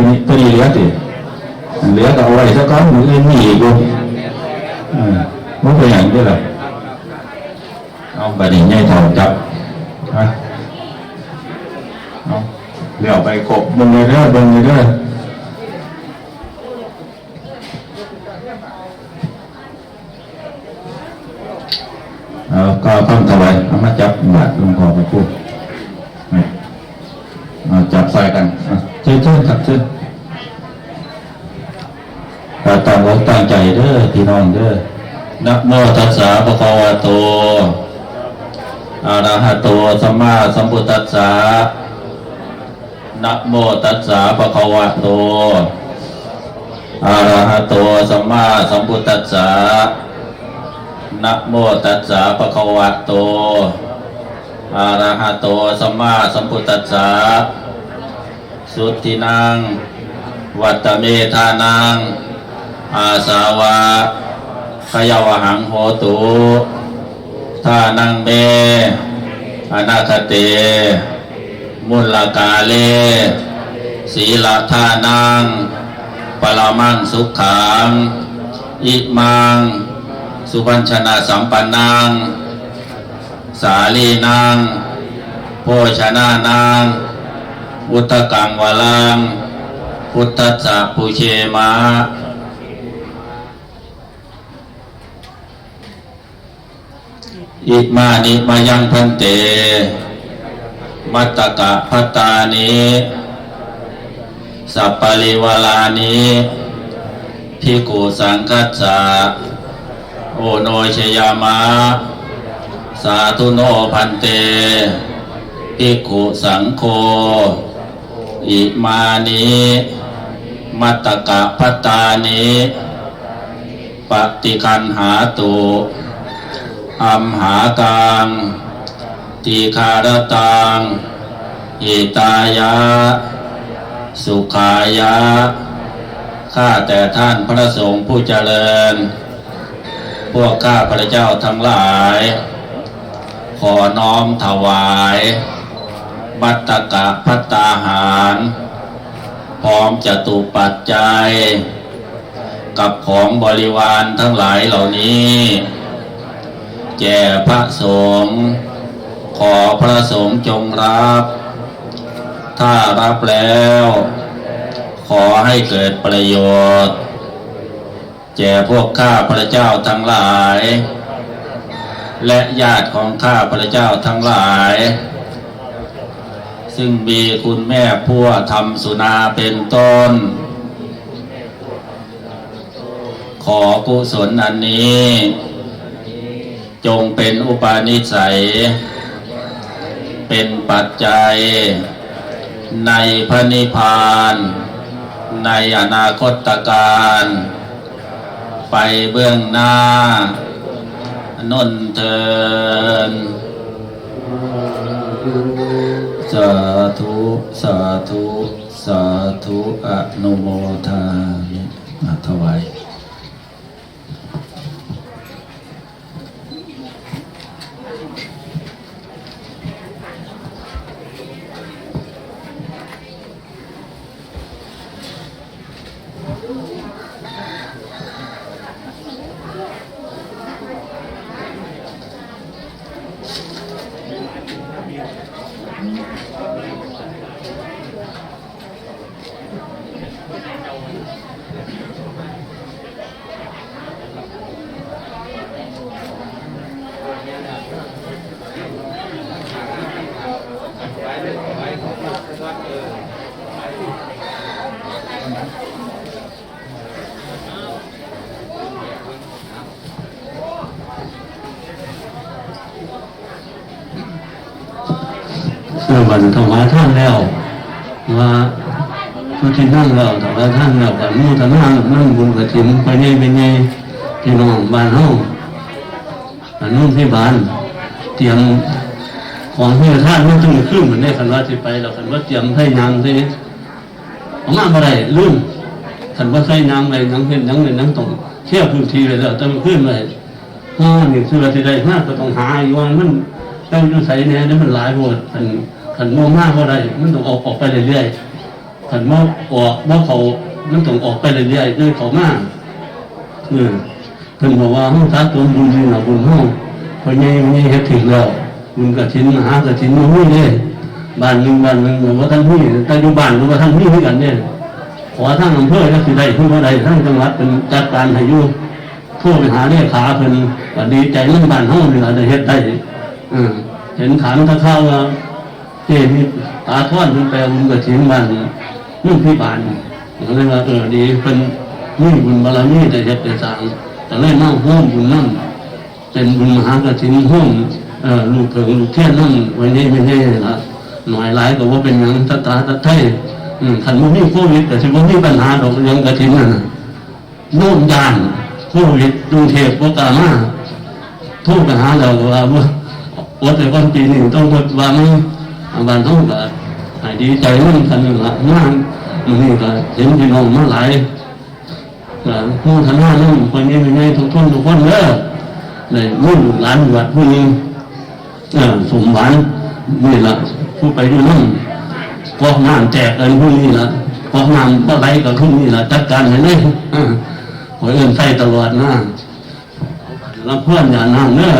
ตัวนี้ตัวนี้เหลือติเหลือก็เอาไว้สักก้อนมืออื่นมีอีกอยู่เออมันเป็นอย่างนี้แหละเอาบัดนี้ใหญ่เท่าจับฮะเอาเดี๋ยวไปกบมึงเลยเด้อเบิ่งเลยเด้อเอาก็ต้องถวายเอามาจับบาทหลวงพ่อไปพูดเอาจับใส่กัน อ่เชิญเชิญครับเชิญเราตั้งตั้งใจเด้อพี่น้องเด้อนะโมตัสสะภะคะวะโตอะระหะโตสัมมาสัมพุทธัสสะนะโมตัสสะภะคะวะโตอะระหะโตสัมมาสัมพุทธัสสะนะโมตัสสะภะคะวะโตอะระหะโตสัมมาสัมพุทธัสสะ สุทธินังวัตเมธานังอาสาวะขยาวหังโหตุทานังเมอนาคเต มุลลกาเล ศีลทานังปรมังสุขังอิมัง สุปัญชนะสัมปันนัง สาลีนังโภชนานัง อุตกังวลังพุทธัสสะปุเชมะอิมานิมายังพันเต มัตตกะพัตตานิสัปปริวาลานิพิกุสังคัสสะโอโนชยามะ สาธุโนพันเตพิกุสังโฆ อิมานิมัตตกะพัตตานิปฏิคันหาตุอัมหากังตีคารตังอิตายะ สุขายะ ข้าแต่ท่านพระสงฆ์ผู้เจริญ พวกข้าพระเจ้าทั้งหลาย ขอน้อมถวาย มัตตกะพัตตาหาร พร้อมจตุปัจจัย กับของบริวารทั้งหลายเหล่านี้ แก่พระสงฆ์ขอพระสงฆ์จงรับ ถ้ารับแล้ว ขอให้เกิดประโยชน์ แก่พวกข้าพระเจ้าทั้งหลาย และญาติของข้าพระเจ้าทั้งหลาย ซึ่งมีคุณแม่พัวทำสุนาเป็นต้น ขอกุศลอันนี้ จงเป็นอุปาณิสัย เป็นปัจจัย ในพระนิพพาน ในอนาคตการ ไปเบื้องหน้านนเทิน สาธุสาธุสาธุอนุโมทามิอะถวาย เออวันถวายท่านแล้วว่าพระที่นั่งแล้วถวายท่านแล้วแต่มู่ทนั่งนั่งบุญกระถิ่นไปไงไปไงพี่น้องบ้านเฮาอันนู้นที่บ้านเตรียมของที่ท่านไม่ต้องขึ้นเหมือนได้คันว่าที่ไปเราคันว่าเตรียมให้ยางที่เอามาอะไรลืมคันว่าใส่ยางอะไรนังเห็นนังเลยนังต้องเที่ยวพื้นที่เลยแล้วต่มันขึ้นเลยห้านี่คือเราที่ได้ห้าก็ต้องหาอยู่ว่ามันเราอยู่ใส่เนี่ยนี่มันหลายโหดขัน ขันโมมากก็ได้มันต้องออกออกไปเรื่อยๆขันว่าออกว่าเขามันต้องออกไปเรื่อยๆเลยเขามากเออเพิ่นบอกว่าห้องทักตัวบุญนี่นะบุญห้องพอใหญ่ใหญ่เฮ็ดถึงแล้วบุญกระถินมหากระถินมันมีเลยบ้านหนึ่งบ้านหนึ่งว่าท่านมีแต่อยู่บ้านหรือว่าท่านมีด้วยกันเนี่ยขอท่านอำเภอก็สิได้ขึ้นว่าใดท่านจังหวัดเป็นจัดการให้อยู่โทั่วไปหาเลขาเพิ่นก็ดีใจเรื่องบ้านห้องนี่ล่ะได้เฮ็ดได้เออเห็นถามตะเข้าว่า เจมีตาท่อนเพิ่นแปลบุญกระถินบ้านนุ่มพี่บานก็เลยว่าเออดีเพิ่นมีบุญบารมีแต่เฮ็ดแต่สางแต่เลยนั่งห้อมบุญนั่งเป็นบุญมหากฐินห้อมเออลูกเถิงลูกเทียนนั่งไว้นี่ไม่ใช่ละหน่อยหลายก็ว่าเป็นหยังตาตาตาไทยอืมคันบ่มีโควิดแต่สิบ่มีปัญหาดอกยังกฐินนั่นน่ะโน่นยานโควิดกรุงเทพบ่กามาทรไปหาเราว่าว่าแต่วันปีหนี้ต้องว่ามัน บ้านท้องก็ให้ดีใจนั่นกันนั่นละงานมันนี่ก็เห็นพี่น้องมาหลายก็ผู้ทำงานนั่นคนนี้เป็นไงทุกทุนทุกคนเด้อเลยมุ่งหลานวัดผู้นี้เออสมหวานนี่ละผู้ไปอยู่นั่นกอกน้ำแจกเอินผู้นี้ละกอกน้ำก็ไหลกับผู้นี้ละจัดการให้เลยเออขอเอินใส่ตลอดนะแล้วเพื่อนอย่านั่งเด้อ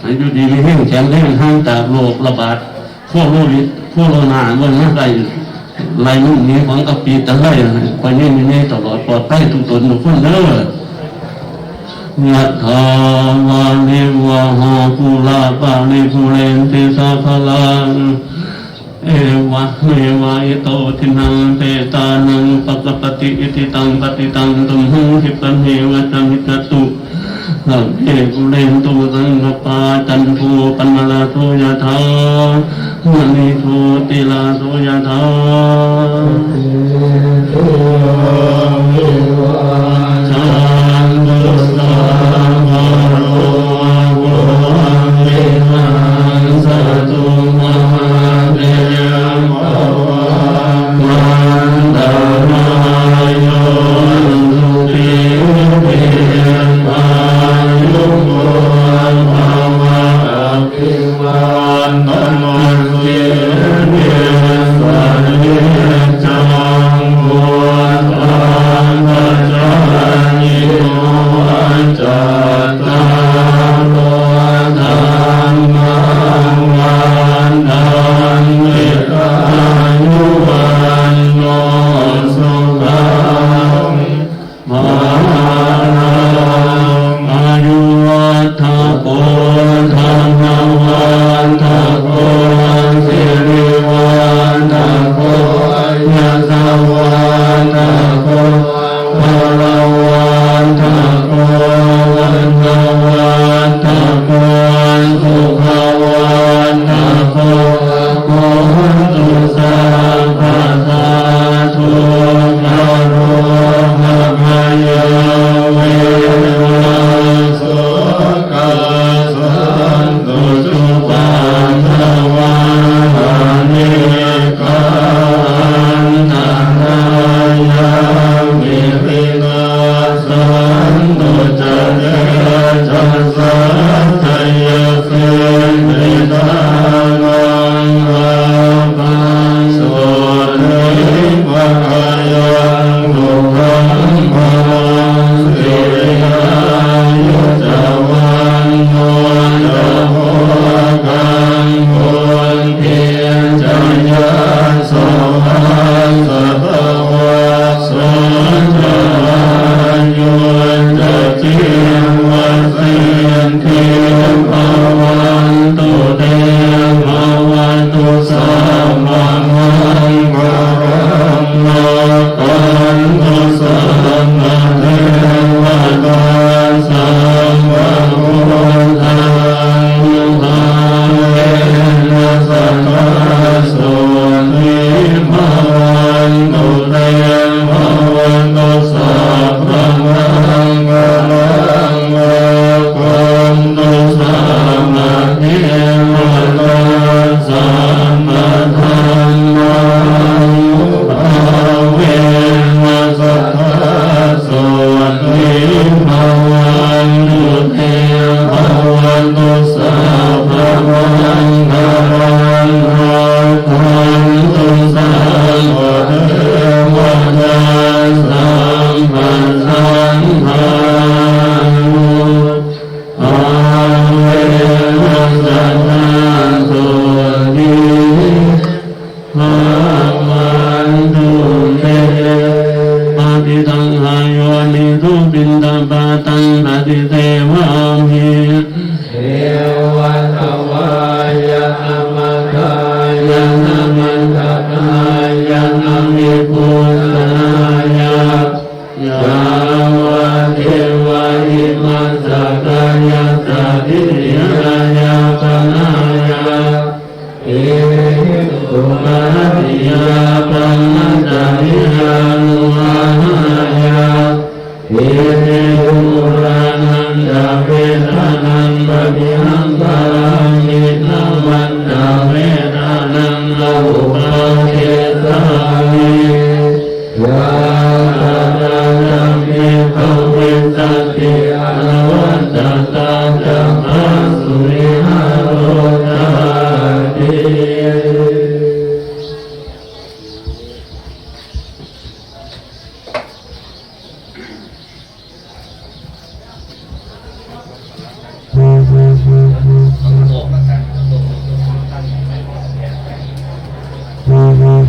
ให้อยู่ดีไมีแห้งแข็งแรงห่างจากโรคระบาด พวกโลวิดพวกโลนาเมื่อไรไรนุ่มนี้ของกะปีตะไลไปนี่มีนี่ตลอดปลอดภัยทุกตนทุกคนเด้อยะถาวานิวะหาภูลาปานิภูเรนติสาคลังเอวะเมวะอิโตทินังเตตานังปะกปติอิติตังปฏิตังตุมหังคิปันเหวะจัมิกตุสัพเพปุเรนตุสังกปาจันโทปนลาโทยะธา มณีโทติลาโทยะธา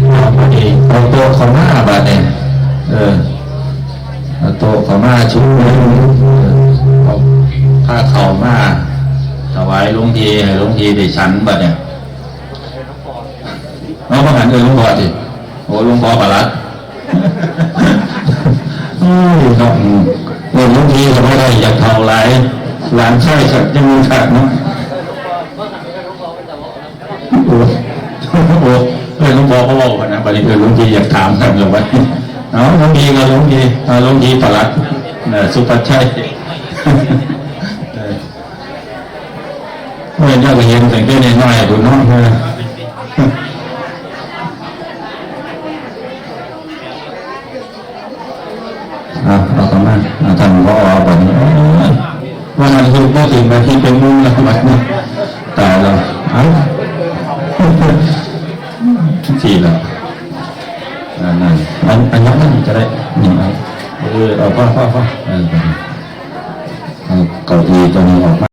เอาพอดีเอาโตเขามาบาดเนี่ยเออเอาโตเขามาชุดหนึงเอเอาผ้าเข่ามาถวายลวงทีให้ลวงทีได้ฉันบาดเนี่ยน้องประหันเออลวงพ่อสิโอ้ลวงพ่อประหลัดโอ้ยครับอืมเออลวงทีก็ไม่ได้อยากเท่าไรหลานชายสักยังมีขาดเนาะโอ้โห พ่อเขาบอกว่านะบริเวณหลวงพี่อยากถามกันเลยว่าเอาหลวงพี่กับหลวงพี่หลวงพี่ประหลัดเออสุปัชัยเมื่อเนี่ยก็เห็นแต่งตัวน้อยดูน้องเออเอาเอากลับมาท่านก็เอาแบบนี้ว่ามันคือพูดถึงมาที่เป็นมุ้งแล้วแบบนี้ นึ่งอันเออเอาพ่อพ่อพ่อเออเอาเก้าอี้ตัวนี้ออกมา